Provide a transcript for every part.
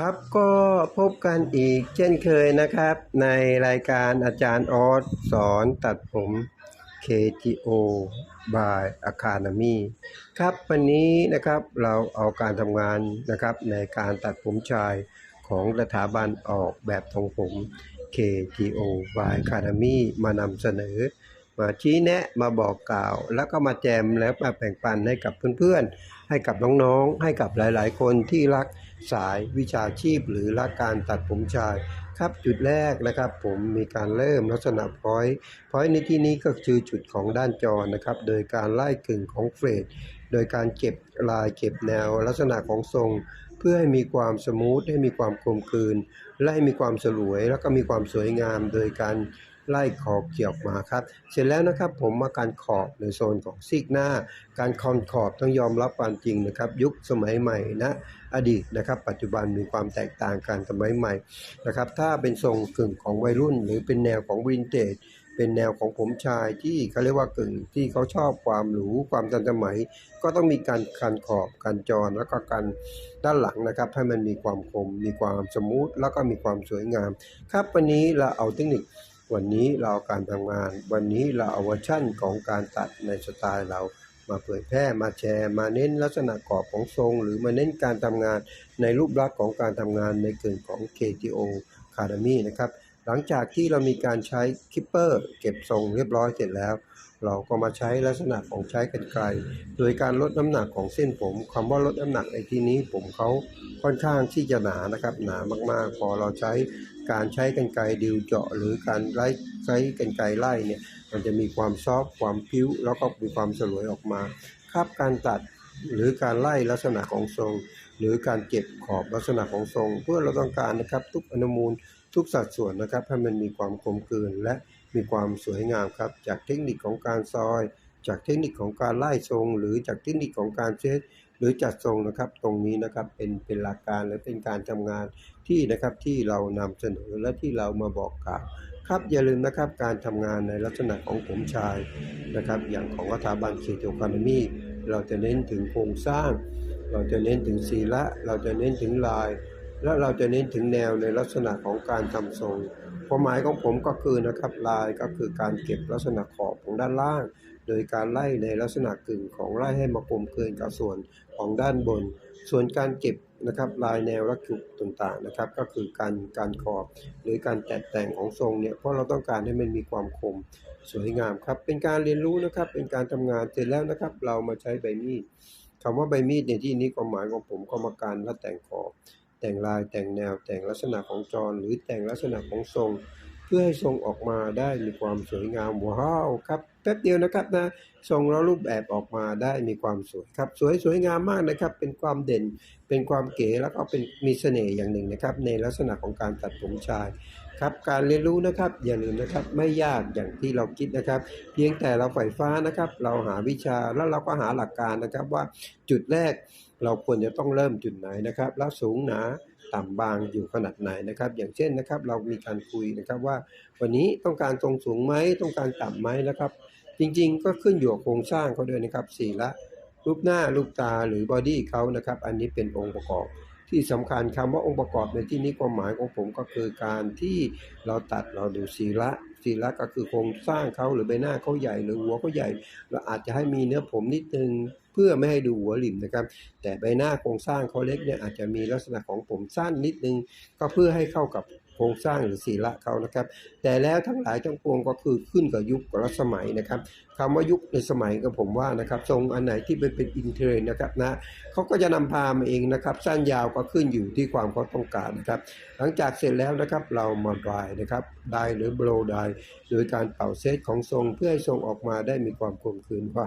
ครับก็พบกันอีกเช่นเคยนะครับ ในรายการอาจารย์ออสสอนตัดผม KTO by Academy ครับวันนี้นะครับเราเอาการทำงานนะครับในการตัดผมชายของสถาบันออกแบบทรงผม KTO by Academy มานำเสนอ มาชี้แนะมาบอกกล่าว แล้วก็มาแจมแล้วมาแบ่งปันให้กับเพื่อนๆ ให้กับน้องๆ ให้กับหลายๆ คนที่รัก สายวิชาชีพ หรือรักการตัดผมชาย ครับจุดแรกนะครับ ผมมีการเริ่มลักษณะพอยต์พอยต์ในที่นี้ก็คือจุดของด้านจอนะครับ โดยการไล่กึ่งของเฟรดโดยการเก็บลายเก็บแนวลักษณะของทรง เพื่อให้มีความสมูทให้มีความกลมกลืน และให้มีความสลวย แล้วก็มีความสวยงาม โดยการ ไล่ขอบเกี่ยวมาครับ เสร็จแล้วนะครับผมมาการขอบในโซนของซีกหน้า การคอนขอบต้องยอมรับความจริงนะครับ ยุคสมัยใหม่นะอดีตนะครับ ปัจจุบันมีความแตกต่างกันสมัยใหม่นะครับ ถ้าเป็นทรงกึ่งของวัยรุ่น หรือเป็นแนวของวินเทจเป็นแนวของผมชายที่เขาเรียกว่ากึ่งที่เขาชอบความหรูความทันสมัย ก็ต้องมีการคันขอบการจรแล้วก็การด้านหลังนะครับ ให้มันมีความคมมีความสมูทแล้วก็มีความสวยงาม ครับวันนี้เราเอาเทคนิค วันนี้เราการทำงาน วันนี้เราเอาเวอร์ชั่นของการตัดในสไตล์เรามาเผยแพร่มาแชร์มาเน้นลักษณะกรอบของทรง หรือมาเน้นการทำงานในรูปลักษณ์ของการทำงานในกึ่งของ KTO Academy นะครับ หลังจากที่เรามีการใช้คิปเปอร์เก็บทรงเรียบร้อยเสร็จแล้ว เราก็มาใช้ลักษณะของใช้กรรไกรโดยการลดน้ำหนักของเส้นผมคำว่าลดน้ำหนักในที่นี้ผมเขาค่อนข้างที่จะหนานะครับหนามากๆ พอเราใช้การใช้กรรไกรดิวเจาะ หรือการไล่ใช้กรรไกรไล่เนี่ยมันจะมีความซอฟต์ความพิ้วแล้วก็มีความสลวยออกมาครับการตัดหรือการไล่ลักษณะของทรง รือการเก็บขอบลักษณะของทรง เพื่อเราต้องการนะครับทุกอนุมูลทุกสัดส่วนนะครับให้มันมีความกลมกลืนและมีความสวยงามครับ จากเทคนิคของการซอย จากเทคนิคของการไล่ทรง หรือจากเทคนิคของการเซตหรือจัดทรงนะครับตรงนี้นะครับเป็นเป็นหลักการและเป็นการทำงานที่นะครับที่เรานำเสนอและที่เรามาบอกกล่าวครับอย่าลืมนะครับการทำงานในลักษณะของผมชายนะครับ อย่างของสถาบันเคโตคานามีเราจะเน้นถึงโครงสร้าง เราจะเน้นถึงศีละ เราจะเน้นถึงลาย และเราจะเน้นถึงแนวในลักษณะของการทำทรงความหมายของผมก็คือนะครับลายก็คือการเก็บลักษณะขอบของด้านล่าง โดยการไล่ในลักษณะกึ่งของไล่ให้มากลมเกินกับส่วนของด้านบน ส่วนการเก็บนะครับลายแนวและจุดต่างๆนะครับ ก็คือการการขอบหรือการแตกแต่งของทรงเนี่ยเพราะเราต้องการให้มันมีความคมสวยงามครับ เป็นการเรียนรู้นะครับ เป็นการทำงานเสร็จแล้วนะครับ เรามาใช้ใบมีด คำว่าใบมีดในที่นี้ความหมายของผมก็มาการและแต่งขอบ แต่งลายแต่งแนวแต่งลักษณะของจรหรือแต่งลักษณะของทรง พื่อให้ทรงออกมาได้มีความสวยงามว้าวครับแป๊บเดียวนะครับนะทรงแล้วรูปแบบออกมาได้มีความสวยครับ สวยสวยงามมากนะครับ เป็นความเด่น เป็นความเก๋แล้วก็เป็นมีเสน่ห์อย่างหนึ่งนะครับ ในลักษณะของการตัดผมชายครับการเรียนรู้นะครับอย่าลืมนะครับไม่ยากอย่างที่เราคิดนะครับ เพียงแต่เราใฝ่ฟ้านะครับ เราหาวิชาแล้วเราก็หาหลักการนะครับว่าจุดแรกเราควรจะต้องเริ่มจุดไหนนะครับแล้วสูงหนา ต่ำบางอยู่ขนาดไหนนะครับ อย่างเช่นนะครับ เรามีการคุยนะครับว่า วันนี้ต้องการทรงสูงไหมต้องการต่ำไหมนะครับ จริงๆ ก็ขึ้นอยู่กับโครงสร้างเขาด้วยนะครับสีละรูปหน้ารูปตาหรือบอดี้เขานะครับ อันนี้เป็นองค์ประกอบที่สำคัญคำว่าองค์ประกอบในที่นี้ความหมายของผมก็คือการที่เราตัดเราดูศีละศีละก็คือโครงสร้างเขาหรือใบหน้าเขาใหญ่หรือหัวเขาใหญ่ เราอาจจะให้มีเนื้อผมนิดนึง เพื่อไม่ให้ดูหัวริมนะครับ แต่ใบหน้าโครงสร้างเขาเล็กเนี่ยอาจจะมีลักษณะของผมสั้นนิดนึง ก็เพื่อให้เข้ากับ โครงสร้างหรือศีละเขานะครับ แต่แล้วทั้งหลายทั้งปวงก็คือขึ้นกับยุคกับรสมัยนะครับคำว่ายุคในสมัยก็ผมว่านะครับทรงอันไหนที่เป็นเป็นอินเทรนด์นะครับนะเขาก็จะนำพามาเองนะครับสั้นยาวก็ขึ้นอยู่ที่ความเขาต้องการนะครับ หลังจากเสร็จแล้วนะครับเรามาดายนะครับดายหรือโบลดายโดยการเป่าเซตของทรงเพื่อให้ทรงออกมาได้มีความกลมกลืนว่า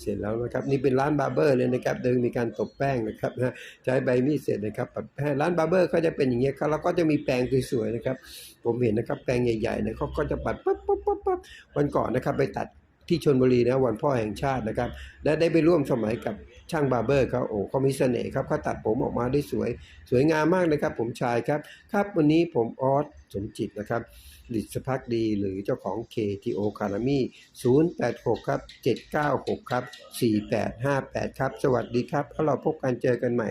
เสร็จแล้วนะครับนี่เป็นร้านบาร์เบอร์เลยนะครับโดยมีการตบแป้งนะครับนะใช้ใบมีดเสร็จนะครับปัดแป้งร้านบาร์เบอร์ก็จะเป็นอย่างเงี้ยครับแล้วก็จะมีแปรงคือสวยๆนะครับ ผมเห็นนะครับแปรงใหญ่ๆเนี่ยเขาก็จะปัดปั๊บปั๊บปั๊บปั๊บวันก่อนนะครับไปตัดที่ชนบุรีนะวันพ่อแห่งชาตินะครับ และได้ไปร่วมสมัยกับช่างบาร์เบอร์เขาโอ้เขามีเสน่ห์ครับเขาตัดผมออกมาได้สวย สวยงามมากนะครับ ผมชายครับครับวันนี้ผมออสสมจิตนะครับลิศพักดีหรือเจ้าของ KTO c a r a m y 086 ครับ 796 ครับ 4858 ครับ สวัสดีครับแล้วเราพบกันเจอกันใหม่